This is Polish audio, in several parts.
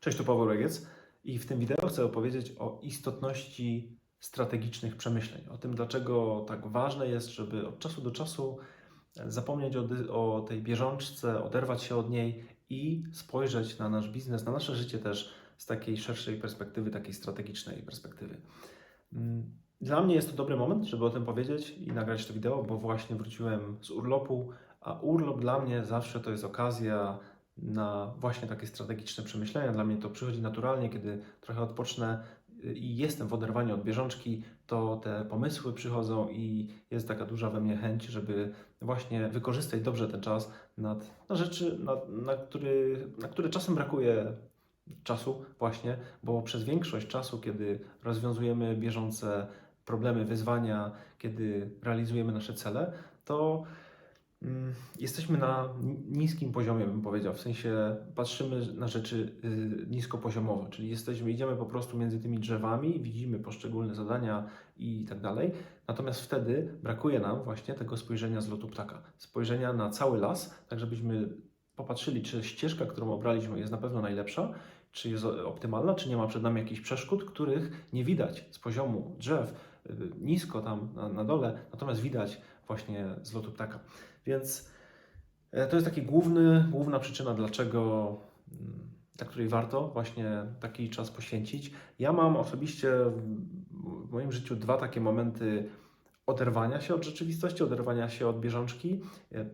Cześć, tu Paweł Regiec i w tym wideo chcę opowiedzieć o istotności strategicznych przemyśleń, o tym, dlaczego tak ważne jest, żeby od czasu do czasu zapomnieć o, o tej bieżączce, oderwać się od niej i spojrzeć na nasz biznes, na nasze życie też z takiej szerszej perspektywy, takiej strategicznej perspektywy. Mm, Dla mnie jest to dobry moment, żeby o tym powiedzieć i nagrać to wideo, bo właśnie wróciłem z urlopu, a urlop dla mnie zawsze to jest okazja na właśnie takie strategiczne przemyślenia. Dla mnie to przychodzi naturalnie, kiedy trochę odpocznę i jestem w oderwaniu od bieżączki, to te pomysły przychodzą i jest taka duża we mnie chęć, żeby właśnie wykorzystać dobrze ten czas nad, na rzeczy, na, na, który, na które czasem brakuje czasu właśnie, bo przez większość czasu, kiedy rozwiązujemy bieżące problemy, wyzwania, kiedy realizujemy nasze cele, to jesteśmy na ni- niskim poziomie, bym powiedział. W sensie patrzymy na rzeczy y, niskopoziomowo, czyli jesteśmy, idziemy po prostu między tymi drzewami, widzimy poszczególne zadania i tak dalej. Natomiast wtedy brakuje nam właśnie tego spojrzenia z lotu ptaka, spojrzenia na cały las, tak żebyśmy popatrzyli, czy ścieżka, którą obraliśmy, jest na pewno najlepsza, czy jest optymalna, czy nie ma przed nami jakichś przeszkód, których nie widać z poziomu drzew, y, nisko tam na, na dole, natomiast widać właśnie z lotu ptaka. Więc e, to jest taki główny, główna przyczyna, dlaczego, mm, dla której warto właśnie taki czas poświęcić. Ja mam osobiście w moim życiu dwa takie momenty oderwania się od rzeczywistości, oderwania się od bieżączki. E,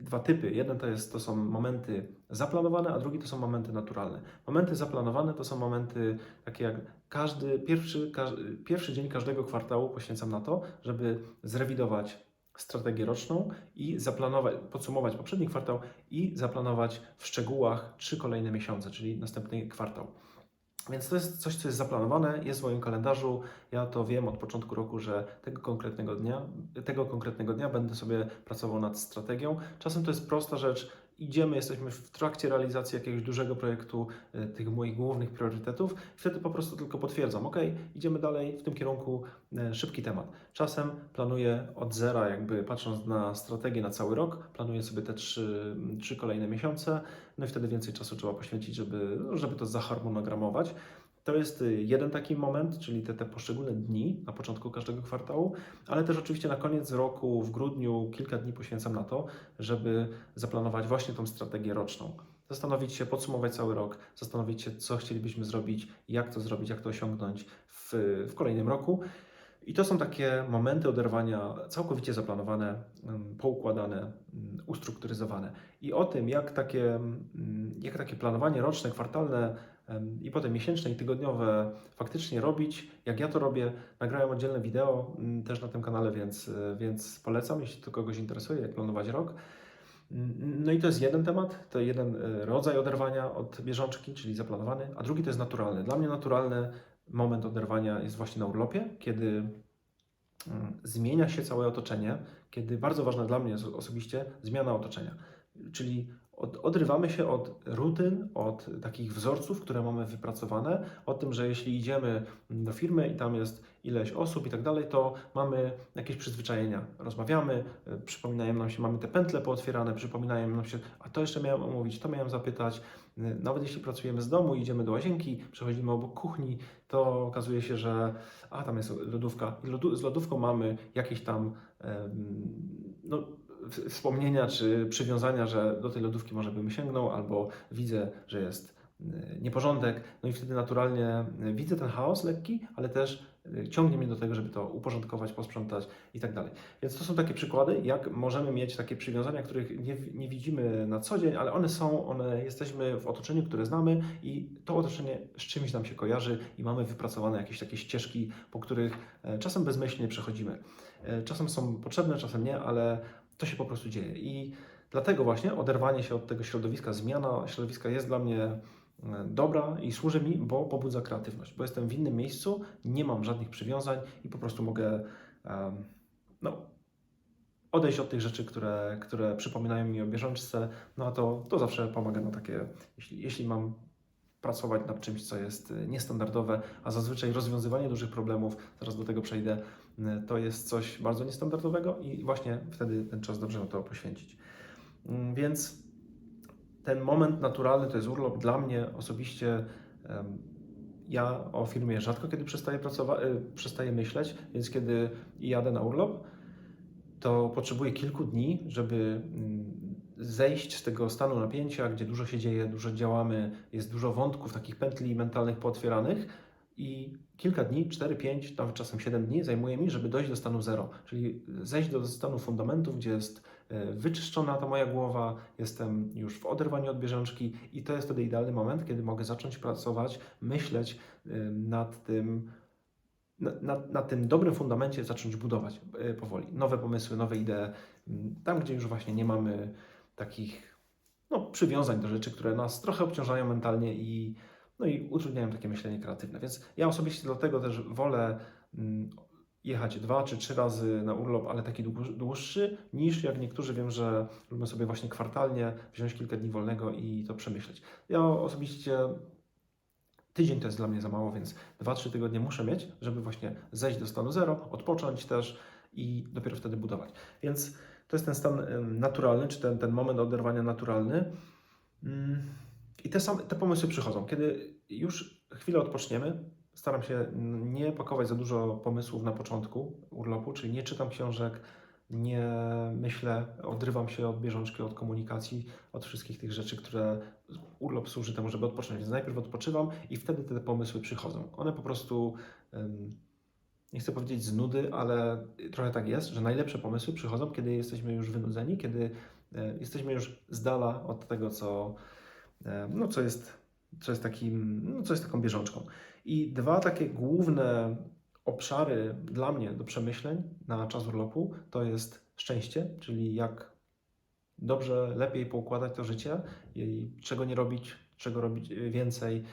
Dwa typy. Jeden to, jest, to są momenty zaplanowane, a drugi to są momenty naturalne. Momenty zaplanowane to są momenty takie jak każdy, pierwszy, pierwszy dzień każdego kwartału poświęcam na to, żeby zrewidować strategię roczną i zaplanować, podsumować poprzedni kwartał i zaplanować w szczegółach trzy kolejne miesiące, czyli następny kwartał. Więc to jest coś, co jest zaplanowane, jest w moim kalendarzu. Ja to wiem od początku roku, że tego konkretnego dnia, tego konkretnego dnia będę sobie pracował nad strategią. Czasem to jest prosta rzecz. Idziemy, jesteśmy w trakcie realizacji jakiegoś dużego projektu, e, tych moich głównych priorytetów. Wtedy po prostu tylko potwierdzam, ok, idziemy dalej w tym kierunku, e, szybki temat. Czasem planuję od zera, jakby patrząc na strategię na cały rok, planuję sobie te trzy, trzy kolejne miesiące, no i wtedy więcej czasu trzeba poświęcić, żeby, no, żeby to zaharmonogramować. To jest y, jeden taki moment, czyli te, te poszczególne dni na początku każdego kwartału, ale też oczywiście na koniec roku, w grudniu, kilka dni poświęcam na to, żeby zaplanować właśnie tą strategię roczną. Zastanowić się, podsumować cały rok, zastanowić się, co chcielibyśmy zrobić, jak to zrobić, jak to osiągnąć w, w kolejnym roku. I to są takie momenty oderwania całkowicie zaplanowane, ym, poukładane, ym, ustrukturyzowane. I o tym, jak takie, ym, jak takie planowanie roczne, kwartalne i potem miesięczne i tygodniowe faktycznie robić, jak ja to robię, nagrałem oddzielne wideo ym, też na tym kanale, więc, y, więc polecam, jeśli to kogoś interesuje, jak planować rok. Ym, No i to jest jeden temat, to jeden y, rodzaj oderwania od bieżączki, czyli zaplanowany, a drugi to jest naturalny. Dla mnie naturalny moment oderwania jest właśnie na urlopie, kiedy mm, zmienia się całe otoczenie, kiedy bardzo ważna dla mnie oso- osobiście zmiana otoczenia. Czyli od, odrywamy się od rutyn, od takich wzorców, które mamy wypracowane, o tym, że jeśli idziemy do firmy i tam jest ileś osób i tak dalej, to mamy jakieś przyzwyczajenia. Rozmawiamy, y, przypominają nam się, mamy te pętle pootwierane, przypominają nam się, a to jeszcze miałem omówić, to miałem zapytać. Y, Nawet jeśli pracujemy z domu, idziemy do łazienki, przechodzimy obok kuchni, to okazuje się, że a tam jest lodówka. Z lodówką mamy jakieś tam no, wspomnienia czy przywiązania, że do tej lodówki może bym sięgnął, albo widzę, że jest y, nieporządek. No i wtedy naturalnie y, widzę ten chaos lekki, ale też y, ciągnie mnie do tego, żeby to uporządkować, posprzątać i tak dalej. Więc to są takie przykłady, jak możemy mieć takie przywiązania, których nie, nie widzimy na co dzień, ale one są, one jesteśmy w otoczeniu, które znamy i to otoczenie z czymś nam się kojarzy i mamy wypracowane jakieś takie ścieżki, po których e, czasem bezmyślnie przechodzimy. E, Czasem są potrzebne, czasem nie, ale to się po prostu dzieje. I dlatego właśnie oderwanie się od tego środowiska, zmiana środowiska jest dla mnie e, dobra i służy mi, bo pobudza kreatywność, bo jestem w innym miejscu, nie mam żadnych przywiązań i po prostu mogę no, odejść od tych rzeczy, które, które przypominają mi o bieżączce, no a to, to zawsze pomaga na takie, jeśli, jeśli mam pracować nad czymś, co jest y, niestandardowe, a zazwyczaj rozwiązywanie dużych problemów, zaraz do tego przejdę, y, to jest coś bardzo niestandardowego i właśnie wtedy ten czas dobrze na to poświęcić. Mm, Więc ten moment naturalny to jest urlop. Dla mnie osobiście ja o firmie rzadko kiedy przestaję pracować, przestaję myśleć, więc kiedy jadę na urlop, to potrzebuję kilku dni, żeby mm, zejść z tego stanu napięcia, gdzie dużo się dzieje, dużo działamy, jest dużo wątków, takich pętli mentalnych pootwieranych i kilka dni, 4, 5, nawet czasem 7 dni zajmuje mi, żeby dojść do stanu zero, czyli zejść do stanu fundamentów, gdzie jest e, wyczyszczona ta moja głowa, jestem już w oderwaniu od bieżączki i to jest wtedy idealny moment, kiedy mogę zacząć pracować, myśleć e, nad tym, na, na, na tym dobrym fundamencie zacząć budować e, powoli. Nowe pomysły, nowe idee, tam gdzie już właśnie nie mamy takich no, przywiązań do rzeczy, które nas trochę obciążają mentalnie i, no, i utrudniają takie myślenie kreatywne. Więc ja osobiście dlatego też wolę mm, jechać dwa czy trzy razy na urlop, ale taki dłuż- dłuższy, niż jak niektórzy wiem, że lubią sobie właśnie kwartalnie wziąć kilka dni wolnego i to przemyśleć. Ja osobiście tydzień to jest dla mnie za mało, więc 2-3 tygodnie muszę mieć, żeby właśnie zejść do stanu zero, odpocząć też i dopiero wtedy budować. Więc to jest ten stan naturalny, czy ten, ten moment oderwania naturalny. Mm, I te, same, te pomysły przychodzą. Kiedy już chwilę odpoczniemy, staram się nie pakować za dużo pomysłów na początku urlopu, czyli nie czytam książek, nie myślę, odrywam się od bieżączki, od komunikacji, od wszystkich tych rzeczy, które urlop służy temu, żeby odpocząć. Więc najpierw odpoczywam i wtedy te pomysły przychodzą. One po prostu, em, nie chcę powiedzieć z nudy, ale trochę tak jest, że najlepsze pomysły przychodzą, kiedy jesteśmy już wynudzeni, kiedy e, jesteśmy już z dala od tego, co, e, no, co, jest, co, jest takim, no, co jest taką bieżączką. I dwa takie główne obszary dla mnie do przemyśleń na czas urlopu to jest szczęście, czyli jak dobrze, lepiej poukładać to życie i czego nie robić, czego robić y, więcej.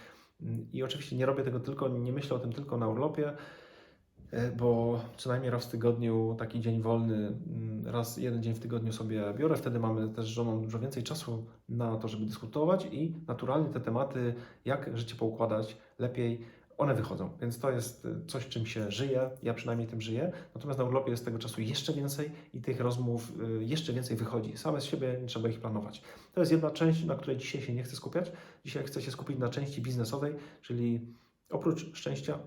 I oczywiście nie robię tego tylko, nie myślę o tym tylko na urlopie, e, bo co najmniej raz w tygodniu taki dzień wolny, mm, raz jeden dzień w tygodniu sobie biorę. Wtedy mamy też z żoną dużo więcej czasu na to, żeby dyskutować i naturalnie te tematy, jak życie poukładać lepiej, one wychodzą. Więc to jest y, coś, czym się żyje. Ja przynajmniej tym żyję. Natomiast na urlopie jest tego czasu jeszcze więcej i tych rozmów y, jeszcze więcej wychodzi. Same z siebie nie trzeba ich planować. To jest jedna część, na której dzisiaj się nie chcę skupiać. Dzisiaj chcę się skupić na części biznesowej, czyli oprócz szczęścia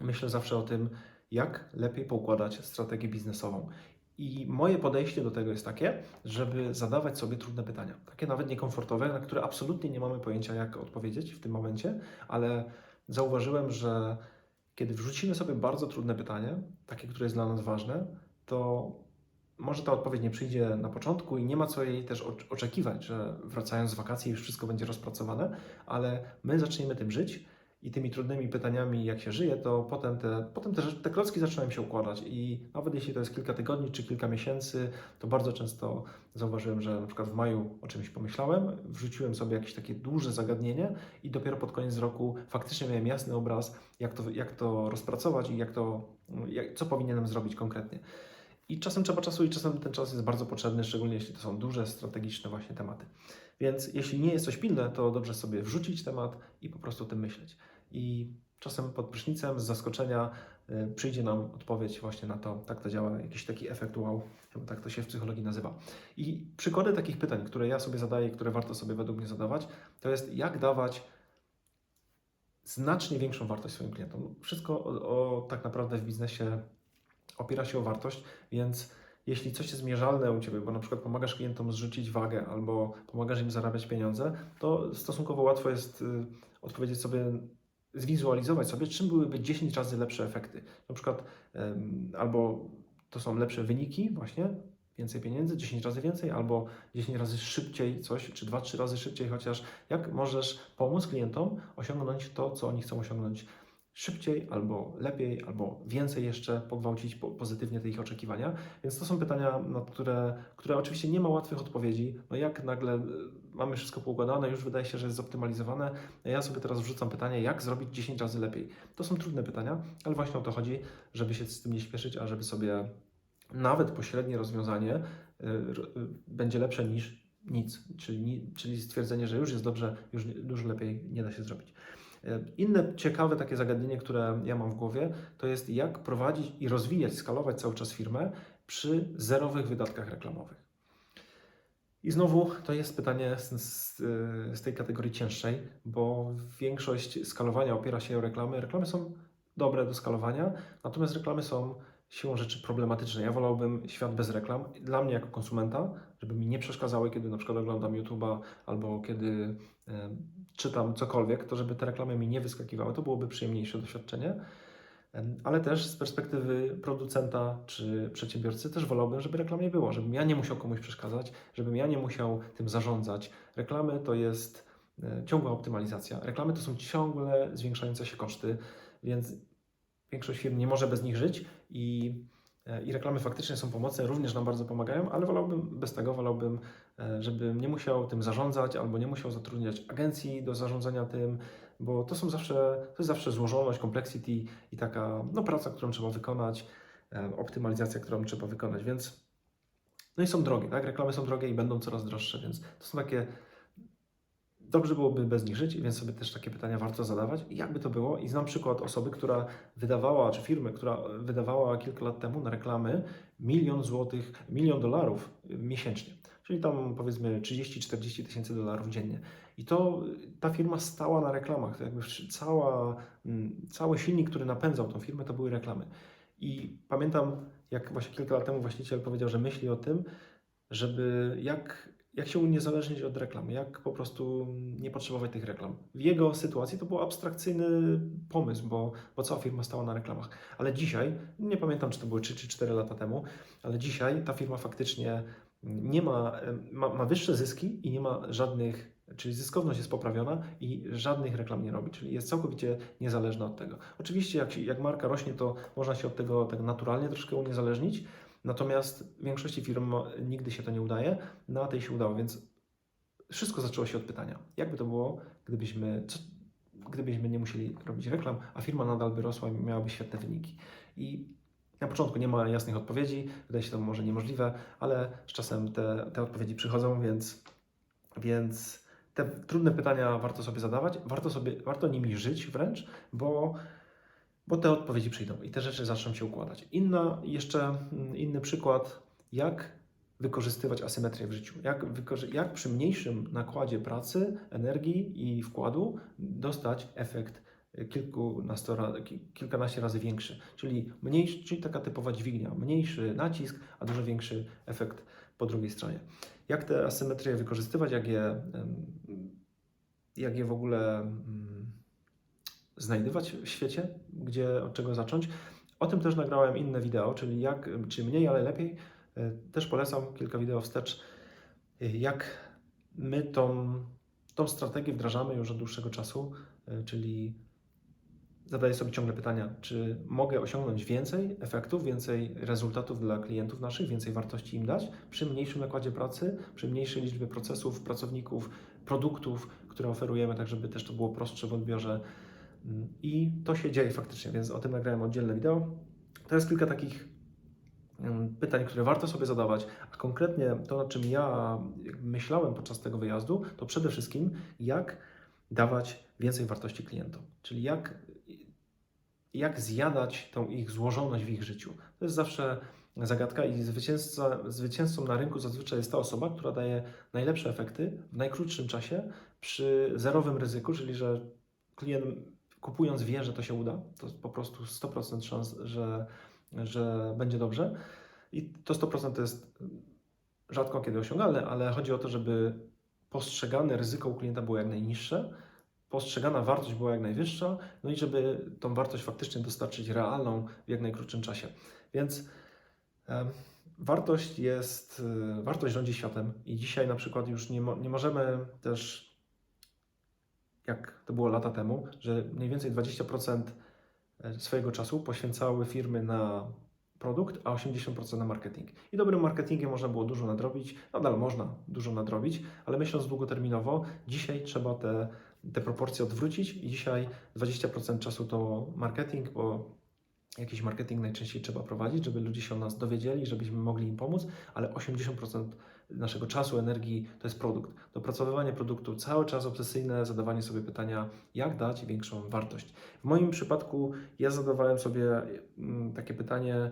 myślę zawsze o tym, jak lepiej poukładać strategię biznesową. I moje podejście do tego jest takie, żeby zadawać sobie trudne pytania, takie nawet niekomfortowe, na które absolutnie nie mamy pojęcia, jak odpowiedzieć w tym momencie, ale zauważyłem, że kiedy wrzucimy sobie bardzo trudne pytanie, takie, które jest dla nas ważne, to może ta odpowiedź nie przyjdzie na początku i nie ma co jej też ocz- oczekiwać, że wracając z wakacji już wszystko będzie rozpracowane, ale my zaczniemy tym żyć i tymi trudnymi pytaniami, jak się żyje, to potem te, potem te, te klocki zaczynają się układać i nawet jeśli to jest kilka tygodni czy kilka miesięcy, to bardzo często zauważyłem, że na przykład w maju o czymś pomyślałem, wrzuciłem sobie jakieś takie duże zagadnienie i dopiero pod koniec roku faktycznie miałem jasny obraz, jak to, jak to rozpracować i jak to, jak, co powinienem zrobić konkretnie. I czasem trzeba czasu i czasem ten czas jest bardzo potrzebny, szczególnie jeśli to są duże, strategiczne właśnie tematy. Więc jeśli nie jest coś pilne, to dobrze sobie wrzucić temat i po prostu o tym myśleć. I czasem pod prysznicem z zaskoczenia y, przyjdzie nam odpowiedź właśnie na to, tak to działa, jakiś taki efekt wow, chyba tak to się w psychologii nazywa. I przykłady takich pytań, które ja sobie zadaję, które warto sobie według mnie zadawać, to jest jak dawać znacznie większą wartość swoim klientom. Wszystko o, o, tak naprawdę w biznesie opiera się o wartość, więc jeśli coś jest mierzalne u Ciebie, bo na przykład pomagasz klientom zrzucić wagę albo pomagasz im zarabiać pieniądze, to stosunkowo łatwo jest y, odpowiedzieć sobie, zwizualizować sobie, czym byłyby 10 razy lepsze efekty. Na przykład albo to są lepsze wyniki właśnie, więcej pieniędzy, 10 razy więcej, albo 10 razy szybciej coś, czy 2-3 razy szybciej, chociaż jak możesz pomóc klientom osiągnąć to, co oni chcą osiągnąć szybciej, albo lepiej, albo więcej jeszcze pogwałcić po, pozytywnie te ich oczekiwania. Więc to są pytania, na które, które oczywiście nie ma łatwych odpowiedzi. No jak nagle y, mamy wszystko poukładane, już wydaje się, że jest zoptymalizowane, ja sobie teraz wrzucam pytanie, jak zrobić 10 razy lepiej. To są trudne pytania, ale właśnie o to chodzi, żeby się z tym nie śpieszyć, a żeby sobie nawet pośrednie rozwiązanie y, y, będzie lepsze niż nic, czyli, czyli stwierdzenie, że już jest dobrze, już dużo lepiej nie da się zrobić. E, Inne ciekawe takie zagadnienie, które ja mam w głowie, to jest jak prowadzić i rozwijać, skalować cały czas firmę przy zerowych wydatkach reklamowych. I znowu to jest pytanie z, z, z tej kategorii cięższej, bo większość skalowania opiera się o reklamy. Reklamy są dobre do skalowania, natomiast reklamy są siłą rzeczy problematyczne. Ja wolałbym świat bez reklam. Dla mnie jako konsumenta, żeby mi nie przeszkadzały, kiedy na przykład oglądam YouTube'a albo kiedy e, czytam cokolwiek, to żeby te reklamy mi nie wyskakiwały. To byłoby przyjemniejsze doświadczenie. Ale też z perspektywy producenta czy przedsiębiorcy też wolałbym, żeby reklam nie było, żebym ja nie musiał komuś przeszkadzać, żebym ja nie musiał tym zarządzać. Reklamy to jest e, ciągła optymalizacja. Reklamy to są ciągle zwiększające się koszty, więc większość firm nie może bez nich żyć i, i reklamy faktycznie są pomocne, również nam bardzo pomagają, ale wolałbym bez tego, wolałbym, e, żebym nie musiał tym zarządzać albo nie musiał zatrudniać agencji do zarządzania tym, bo to są zawsze, to jest zawsze złożoność, complexity i taka no, praca, którą trzeba wykonać, e, optymalizacja, którą trzeba wykonać, więc no i są drogie, tak? Reklamy są drogie i będą coraz droższe, więc to są takie dobrze byłoby bez nich żyć, więc sobie też takie pytania warto zadawać. Jakby to było? I znam przykład osoby, która wydawała, czy firmy, która wydawała kilka lat temu na reklamy milion złotych, milion dolarów miesięcznie. Czyli tam powiedzmy 30-40 tysięcy dolarów dziennie. I to ta firma stała na reklamach. To jakby cała, mm, cały silnik, który napędzał tą firmę, to były reklamy. I pamiętam, jak właśnie kilka lat temu właściciel powiedział, że myśli o tym, żeby jak, jak się uniezależnić od reklam, jak po prostu nie potrzebować tych reklam. W jego sytuacji to był abstrakcyjny pomysł, bo, bo cała firma stała na reklamach. Ale dzisiaj, nie pamiętam czy to były 3 czy 4 lata temu, ale dzisiaj ta firma faktycznie nie ma, ma, ma wyższe zyski i nie ma żadnych, czyli zyskowność jest poprawiona i żadnych reklam nie robi, czyli jest całkowicie niezależna od tego. Oczywiście jak, jak marka rośnie, to można się od tego tak naturalnie troszkę uniezależnić, natomiast w większości firm nigdy się to nie udaje, no a tej się udało, więc wszystko zaczęło się od pytania, jakby to było, gdybyśmy, co, gdybyśmy nie musieli robić reklam, a firma nadal by rosła i miałaby świetne wyniki. I na początku nie ma jasnych odpowiedzi, wydaje się to może niemożliwe, ale z czasem te, te odpowiedzi przychodzą, więc, więc te trudne pytania warto sobie zadawać, warto, sobie, warto nimi żyć wręcz, bo, bo te odpowiedzi przyjdą i te rzeczy zaczną się układać. Inna, jeszcze mm, inny przykład, jak wykorzystywać asymetrię w życiu, jak, jak przy mniejszym nakładzie pracy, energii i wkładu dostać efekt ki- kilkanaście razy większy, czyli, mniejszy, czyli taka typowa dźwignia, mniejszy nacisk, a dużo większy efekt po drugiej stronie. Jak te asymetrie wykorzystywać, jak je, jak je w ogóle mm, znajdywać w świecie, gdzie od czego zacząć. O tym też nagrałem inne wideo, czyli jak, czy mniej, ale lepiej. E, Też polecam kilka wideo wstecz, e, jak my tą, tą strategię wdrażamy już od dłuższego czasu, e, czyli zadaję sobie ciągle pytania, czy mogę osiągnąć więcej efektów, więcej rezultatów dla klientów naszych, więcej wartości im dać przy mniejszym nakładzie pracy, przy mniejszej liczbie procesów, pracowników, produktów, które oferujemy, tak żeby też to było prostsze w odbiorze. I to się dzieje faktycznie, więc o tym nagrałem oddzielne wideo. To jest kilka takich pytań, które warto sobie zadawać, a konkretnie to, nad czym ja myślałem podczas tego wyjazdu, to przede wszystkim jak dawać więcej wartości klientom, czyli jak, jak zjadać tą ich złożoność w ich życiu. To jest zawsze zagadka i zwycięzca, zwycięzcą na rynku zazwyczaj jest ta osoba, która daje najlepsze efekty w najkrótszym czasie przy zerowym ryzyku, czyli że klient kupując wie, że to się uda, to po prostu 100% szans, że, że będzie dobrze. I to 100% to jest rzadko kiedy osiągalne, ale chodzi o to, żeby postrzegane ryzyko u klienta było jak najniższe, postrzegana wartość była jak najwyższa, no i żeby tą wartość faktycznie dostarczyć realną w jak najkrótszym czasie. Więc wartość jest, y, wartość rządzi światem i dzisiaj na przykład już nie, mo, nie możemy też, jak to było lata temu, że mniej więcej 20% swojego czasu poświęcały firmy na produkt, a 80% na marketing. I dobrym marketingiem można było dużo nadrobić, nadal można dużo nadrobić, ale myśląc długoterminowo, dzisiaj trzeba te, te proporcje odwrócić i dzisiaj 20% czasu to marketing, bo jakiś marketing najczęściej trzeba prowadzić, żeby ludzie się o nas dowiedzieli, żebyśmy mogli im pomóc, ale 80% naszego czasu, energii to jest produkt. Dopracowywanie produktu, cały czas obsesyjne zadawanie sobie pytania, jak dać większą wartość. W moim przypadku ja zadawałem sobie mm, takie pytanie,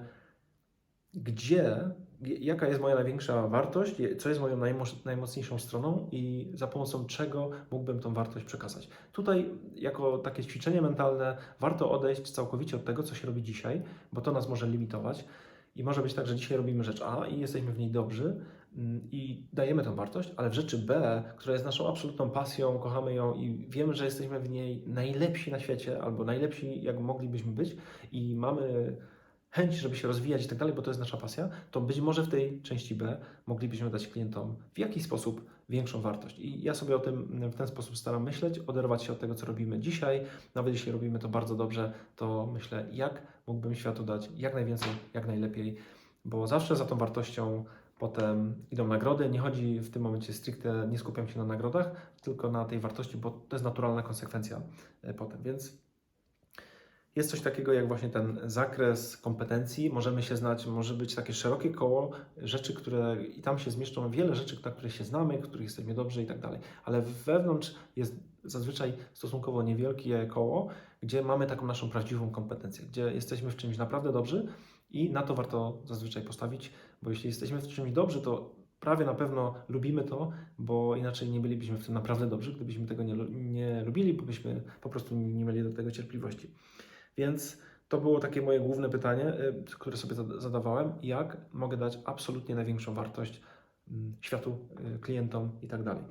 gdzie jaka jest moja największa wartość, co jest moją najmo- najmocniejszą stroną i za pomocą czego mógłbym tą wartość przekazać. Tutaj, jako takie ćwiczenie mentalne, warto odejść całkowicie od tego, co się robi dzisiaj, bo to nas może limitować. I może być tak, że dzisiaj robimy rzecz A i jesteśmy w niej dobrzy i dajemy tą wartość, ale w rzeczy B, która jest naszą absolutną pasją, kochamy ją i wiemy, że jesteśmy w niej najlepsi na świecie albo najlepsi, jak moglibyśmy być i mamy chęć, żeby się rozwijać i tak dalej, bo to jest nasza pasja, to być może w tej części B moglibyśmy dać klientom w jakiś sposób większą wartość. I ja sobie o tym w ten sposób staram myśleć, oderwać się od tego, co robimy dzisiaj. Nawet jeśli robimy to bardzo dobrze, to myślę, jak mógłbym światu dać jak najwięcej, jak najlepiej, bo zawsze za tą wartością potem idą nagrody. Nie chodzi w tym momencie stricte, nie skupiam się na nagrodach, tylko na tej wartości, bo to jest naturalna konsekwencja e, potem. Więc jest coś takiego jak właśnie ten zakres kompetencji. Możemy się znać, może być takie szerokie koło rzeczy, które i tam się zmieszczą wiele rzeczy, na które się znamy, których jesteśmy dobrzy i tak dalej. Ale wewnątrz jest zazwyczaj stosunkowo niewielkie koło, gdzie mamy taką naszą prawdziwą kompetencję, gdzie jesteśmy w czymś naprawdę dobrzy i na to warto zazwyczaj postawić, bo jeśli jesteśmy w czymś dobrzy, to prawie na pewno lubimy to, bo inaczej nie bylibyśmy w tym naprawdę dobrzy, gdybyśmy tego nie, nie lubili, bo byśmy po prostu nie mieli do tego cierpliwości. Więc to było takie moje główne pytanie, y, które sobie zada- zadawałem, jak mogę dać absolutnie największą wartość mm, światu, y, klientom i tak dalej.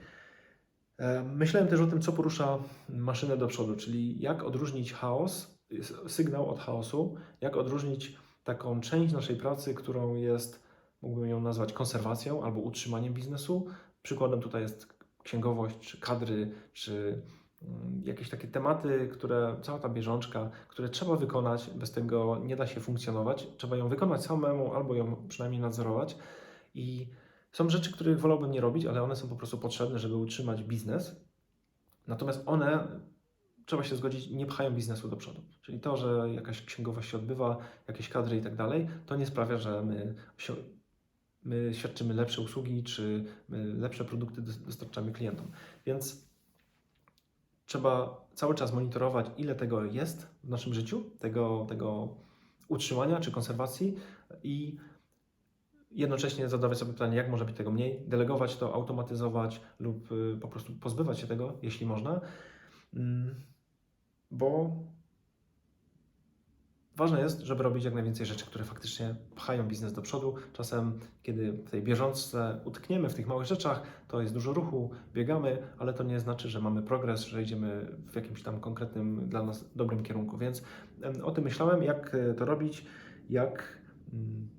E, Myślałem też o tym, co porusza maszynę do przodu, czyli jak odróżnić chaos, sygnał od chaosu, jak odróżnić taką część naszej pracy, którą jest, mógłbym ją nazwać konserwacją albo utrzymaniem biznesu. Przykładem tutaj jest księgowość, czy kadry, czy mm, jakieś takie tematy, które, cała ta bieżączka, które trzeba wykonać, bez tego nie da się funkcjonować. Trzeba ją wykonać samemu albo ją przynajmniej nadzorować. I są rzeczy, których wolałbym nie robić, ale one są po prostu potrzebne, żeby utrzymać biznes. Natomiast one, trzeba się zgodzić, nie pchają biznesu do przodu. Czyli to, że jakaś księgowość się odbywa, jakieś kadry i tak dalej, to nie sprawia, że my, my świadczymy lepsze usługi, czy lepsze produkty dos- dostarczamy klientom. Więc trzeba cały czas monitorować, ile tego jest w naszym życiu, tego, tego utrzymania czy konserwacji i jednocześnie zadawać sobie pytanie, jak może być tego mniej, delegować to, automatyzować lub y, po prostu pozbywać się tego, jeśli można, Mm, bo ważne jest, żeby robić jak najwięcej rzeczy, które faktycznie pchają biznes do przodu. Czasem, kiedy w tej bieżączce utkniemy w tych małych rzeczach, to jest dużo ruchu, biegamy, ale to nie znaczy, że mamy progres, że idziemy w jakimś tam konkretnym dla nas dobrym kierunku. Więc o tym myślałem, jak e, to robić, jak. mm,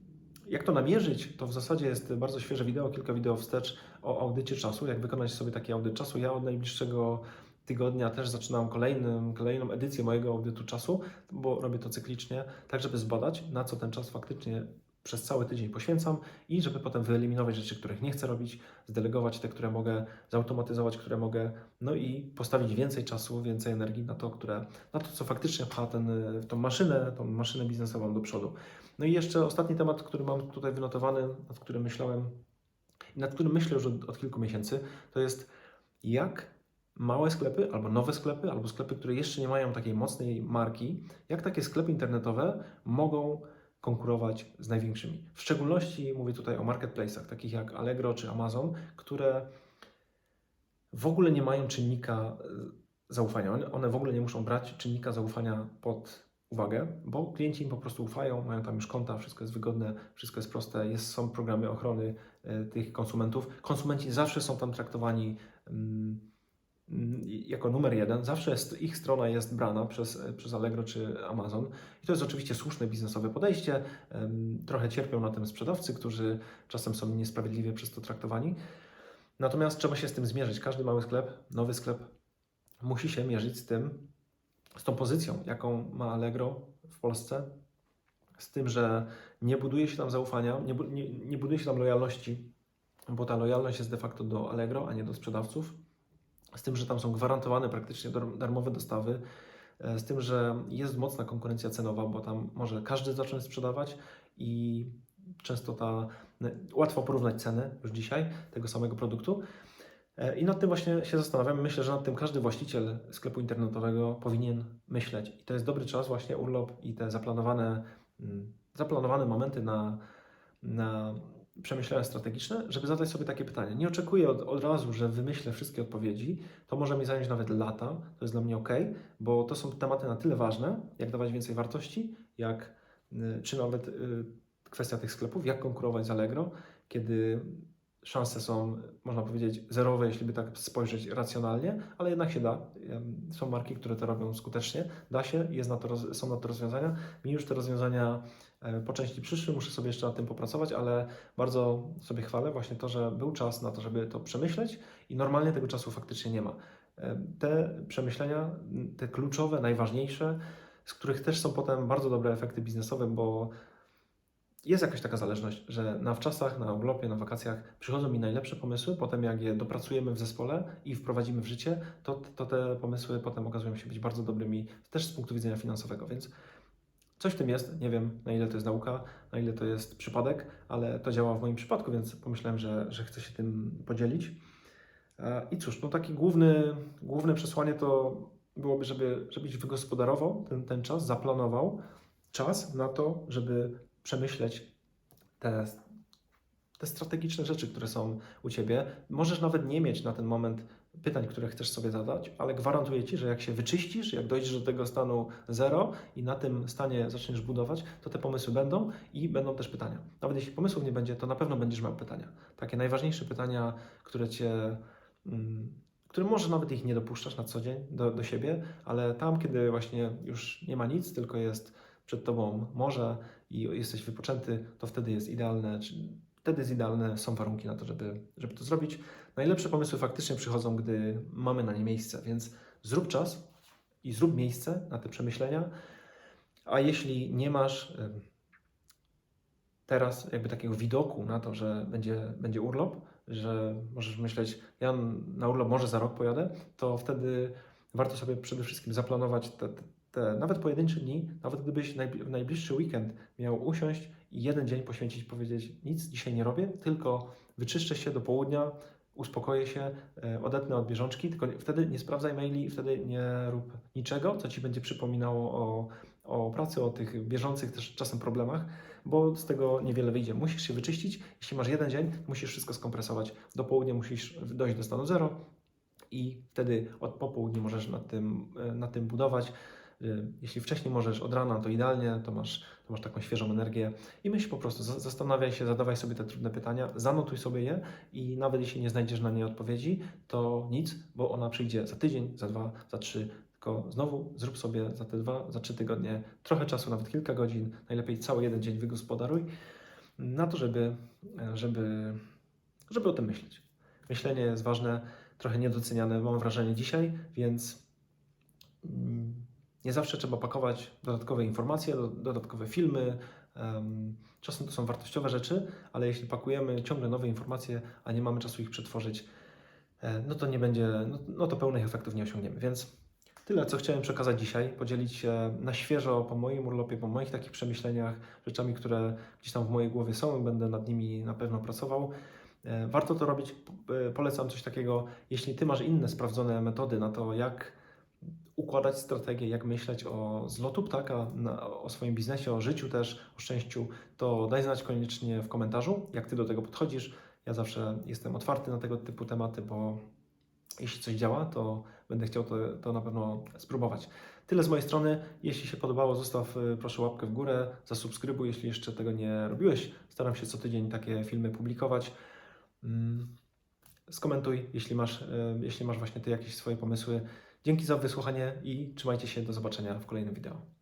jak to namierzyć, to w zasadzie jest bardzo świeże wideo, kilka wideo wstecz o audycie czasu, jak wykonać sobie taki audyt czasu. Ja od najbliższego tygodnia też zaczynam kolejnym, kolejną edycję mojego audytu czasu, bo robię to cyklicznie, tak żeby zbadać, na co ten czas faktycznie przez cały tydzień poświęcam i żeby potem wyeliminować rzeczy, których nie chcę robić, zdelegować te, które mogę, zautomatyzować, które mogę, no i postawić więcej czasu, więcej energii na to, które, na to co faktycznie pcha ten, tą maszynę, tą maszynę biznesową do przodu. No i jeszcze ostatni temat, który mam tutaj wynotowany, nad którym myślałem nad którym myślę już od, od kilku miesięcy, to jest jak małe sklepy, albo nowe sklepy, albo sklepy, które jeszcze nie mają takiej mocnej marki, jak takie sklepy internetowe mogą konkurować z największymi. W szczególności mówię tutaj o marketplace'ach, takich jak Allegro czy Amazon, które w ogóle nie mają czynnika e, zaufania. One- w ogóle nie muszą brać czynnika zaufania pod uwagę, bo klienci im po prostu ufają, mają tam już konta, wszystko jest wygodne, wszystko jest proste, jest, są programy ochrony e, tych konsumentów. Konsumenci zawsze są tam traktowani mm, jako numer jeden. Zawsze jest, ich strona jest brana przez, przez Allegro czy Amazon. I to jest oczywiście słuszne biznesowe podejście. Trochę cierpią na tym sprzedawcy, którzy czasem są niesprawiedliwie przez to traktowani. Natomiast trzeba się z tym zmierzyć. Każdy mały sklep, nowy sklep musi się mierzyć z tym, z tą pozycją, jaką ma Allegro w Polsce, z tym, że nie buduje się tam zaufania, nie, bu- nie, nie buduje się tam lojalności, bo ta lojalność jest de facto do Allegro, a nie do sprzedawców. Z tym, że tam są gwarantowane praktycznie dar- darmowe dostawy, e, z tym, że jest mocna konkurencja cenowa, bo tam może każdy zacząć sprzedawać i często ta łatwo porównać cenę już dzisiaj tego samego produktu. E, I nad tym właśnie się zastanawiam. Myślę, że nad tym każdy właściciel sklepu internetowego powinien myśleć. I to jest dobry czas, właśnie urlop i te zaplanowane, mm, zaplanowane momenty na, na przemyślenia strategiczne, żeby zadać sobie takie pytanie. Nie oczekuję od, od razu, że wymyślę wszystkie odpowiedzi. To może mi zająć nawet lata, to jest dla mnie ok, bo to są tematy na tyle ważne, jak dawać więcej wartości, jak y, czy nawet y, kwestia tych sklepów, jak konkurować z Allegro, kiedy szanse są, można powiedzieć, zerowe, jeśli by tak spojrzeć racjonalnie, ale jednak się da. Są marki, które to robią skutecznie, da się, jest na to, są na to rozwiązania. Mi już te rozwiązania e, po części przyszły, muszę sobie jeszcze nad tym popracować, ale bardzo sobie chwalę właśnie to, że był czas na to, żeby to przemyśleć i normalnie tego czasu faktycznie nie ma. Te przemyślenia, te kluczowe, najważniejsze, z których też są potem bardzo dobre efekty biznesowe, bo jest jakaś taka zależność, że na wczasach, na urlopie, na wakacjach przychodzą mi najlepsze pomysły, potem jak je dopracujemy w zespole i wprowadzimy w życie, to, to te pomysły potem okazują się być bardzo dobrymi też z punktu widzenia finansowego, więc coś w tym jest, nie wiem na ile to jest nauka, na ile to jest przypadek, ale to działa w moim przypadku, więc pomyślałem, że, że chcę się tym podzielić. E, I cóż, no takie główny, główne przesłanie to byłoby, żeby, żebyś wygospodarował ten, ten czas, zaplanował czas na to, żeby przemyśleć te, te strategiczne rzeczy, które są u Ciebie. Możesz nawet nie mieć na ten moment pytań, które chcesz sobie zadać, ale gwarantuję Ci, że jak się wyczyścisz, jak dojdziesz do tego stanu zero i na tym stanie zaczniesz budować, to te pomysły będą i będą też pytania. Nawet jeśli pomysłów nie będzie, to na pewno będziesz miał pytania. Takie najważniejsze pytania, które Cię mm, może nawet ich nie dopuszczasz na co dzień do, do siebie, ale tam, kiedy właśnie już nie ma nic, tylko jest przed tobą morze i jesteś wypoczęty, to wtedy jest idealne, wtedy jest idealne, są warunki na to, żeby, żeby to zrobić. Najlepsze pomysły faktycznie przychodzą, gdy mamy na nie miejsce, więc zrób czas i zrób miejsce na te przemyślenia, a jeśli nie masz teraz jakby takiego widoku na to, że będzie, będzie urlop, że możesz myśleć, ja na urlop może za rok pojadę, to wtedy warto sobie przede wszystkim zaplanować te, te, nawet pojedyncze dni, nawet gdybyś w najbliższy weekend miał usiąść i jeden dzień poświęcić, powiedzieć, nic dzisiaj nie robię, tylko wyczyszczę się do południa, uspokoję się, e, odetnę od bieżączki, tylko wtedy nie sprawdzaj maili, wtedy nie rób niczego, co Ci będzie przypominało o, o pracy, o tych bieżących też czasem problemach, bo z tego niewiele wyjdzie. Musisz się wyczyścić, jeśli masz jeden dzień, musisz wszystko skompresować. Do południa musisz dojść do stanu zero i wtedy od po południu możesz nad tym, e, nad tym budować. Y, Jeśli wcześniej możesz od rana, to idealnie, to masz, to masz taką świeżą energię i myśl po prostu, za- zastanawiaj się, zadawaj sobie te trudne pytania, zanotuj sobie je i nawet jeśli nie znajdziesz na nie odpowiedzi, to nic, bo ona przyjdzie za tydzień, za dwa, za trzy, tylko znowu zrób sobie za te dwa, za trzy tygodnie trochę czasu, nawet kilka godzin, najlepiej cały jeden dzień wygospodaruj na to, żeby, żeby, żeby o tym myśleć. Myślenie jest ważne, trochę niedoceniane, mam wrażenie dzisiaj, więc mm, nie zawsze trzeba pakować dodatkowe informacje, do- dodatkowe filmy. em, Czasem to są wartościowe rzeczy, ale jeśli pakujemy ciągle nowe informacje, a nie mamy czasu ich przetworzyć, e, no to nie będzie, no, no to pełnych efektów nie osiągniemy. Więc tyle, co chciałem przekazać dzisiaj, podzielić się na świeżo po moim urlopie, po moich takich przemyśleniach, rzeczami, które gdzieś tam w mojej głowie są, będę nad nimi na pewno pracował. E, Warto to robić. E, Polecam coś takiego, jeśli Ty masz inne sprawdzone metody na to, jak układać strategię, jak myśleć o zlotu ptaka, o swoim biznesie, o życiu też, o szczęściu, to daj znać koniecznie w komentarzu, jak Ty do tego podchodzisz. Ja zawsze jestem otwarty na tego typu tematy, bo jeśli coś działa, to będę chciał to, to na pewno spróbować. Tyle z mojej strony. Jeśli się podobało, zostaw y, proszę łapkę w górę, zasubskrybuj, jeśli jeszcze tego nie robiłeś. Staram się co tydzień takie filmy publikować. Mm, Skomentuj, jeśli masz, y, jeśli masz właśnie Ty jakieś swoje pomysły. Dzięki za wysłuchanie i trzymajcie się. Do zobaczenia w kolejnym wideo.